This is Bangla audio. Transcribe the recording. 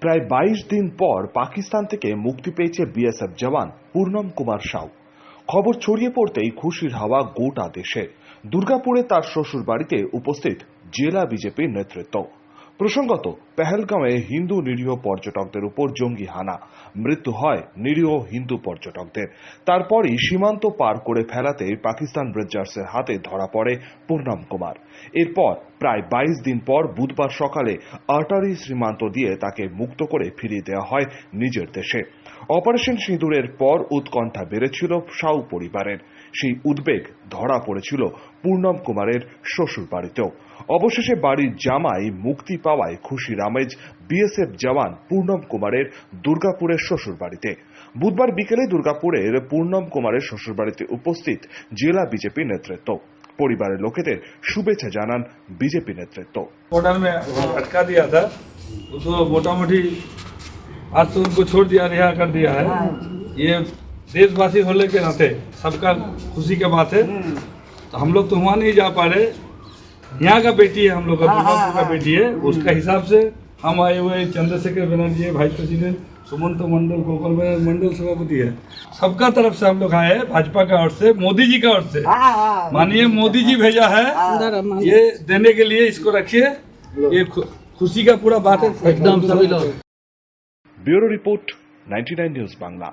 প্রায় বাইশ দিন পর পাকিস্তান থেকে মুক্তি পেয়েছে বিএসএফ জওয়ান পূর্ণম কুমার সাউ। খবর ছড়িয়ে পড়তেই খুশির হাওয়া গোটা দেশে। দুর্গাপুরে তার শ্বশুর বাড়িতে উপস্থিত জেলা বিজেপির নেতৃত্ব। প্রসঙ্গত, পেহেলগামে হিন্দু নিরীহ পর্যটকদের উপর জঙ্গি হানা, মৃত্যু হয় নিরীহ হিন্দু পর্যটকদের। তারপরই সীমান্ত পার করে ফেলাতে পাকিস্তান রেঞ্জার্সের হাতে ধরা পড়ে পূর্ণম কুমার। এরপর প্রায় বাইশ দিন পর বুধবার সকালে আটারি সীমান্ত দিয়ে তাকে মুক্ত করে ফিরিয়ে দেওয়া হয় নিজের দেশে। অপারেশন সিঁদুরের পর উৎকণ্ঠা বেড়েছিল সাউ পরিবারের। সেই উদ্বেগ ধরা পড়েছিল পূর্ণম কুমারের শ্বশুর বাড়িতেও অবশেষে বাড়ির জামাই মুক্তি পাওয়ায় খুশির আমেজ বিএসএফ জওয়ান পূর্ণম কুমারের দুর্গাপুরের শ্বশুর বাড়িতে বুধবার বিকেলে দুর্গাপুরের পূর্ণম কুমারের শ্বশুর বাড়িতে উপস্থিত জেলা বিজেপি নেতৃত্ব পরিবারের লোকেদের শুভেচ্ছা জানান বিজেপি নেতৃত্ব बॉर्डर में अटका दिया था वो तो मोटा मोटी आज तो उनको छोड़ दिया रिहा कर दिया है ये देशवासी होने के नाते सबका खुशी की बात है तो हम लोग तो वहाँ नहीं जा पा रहे यहाँ का बेटी है हम लोग का हाँ, का बेटी है उसका हिसाब से हम आए हुए चंद्रशेखर बनर्जी है वाइस प्रेसिडेंट सुमंत मंडल गोकुल मंडल सभापति है। सबका तरफ़ से हम लोग आए हैं भाजपा का ओर से मोदी जी का ओर से। मानिए मोदी जी भेजा है ये देने के लिए इसको रखिए ये खुशी का पूरा बात है। एकदम सभी लोग। Bureau report 99 news Bangla.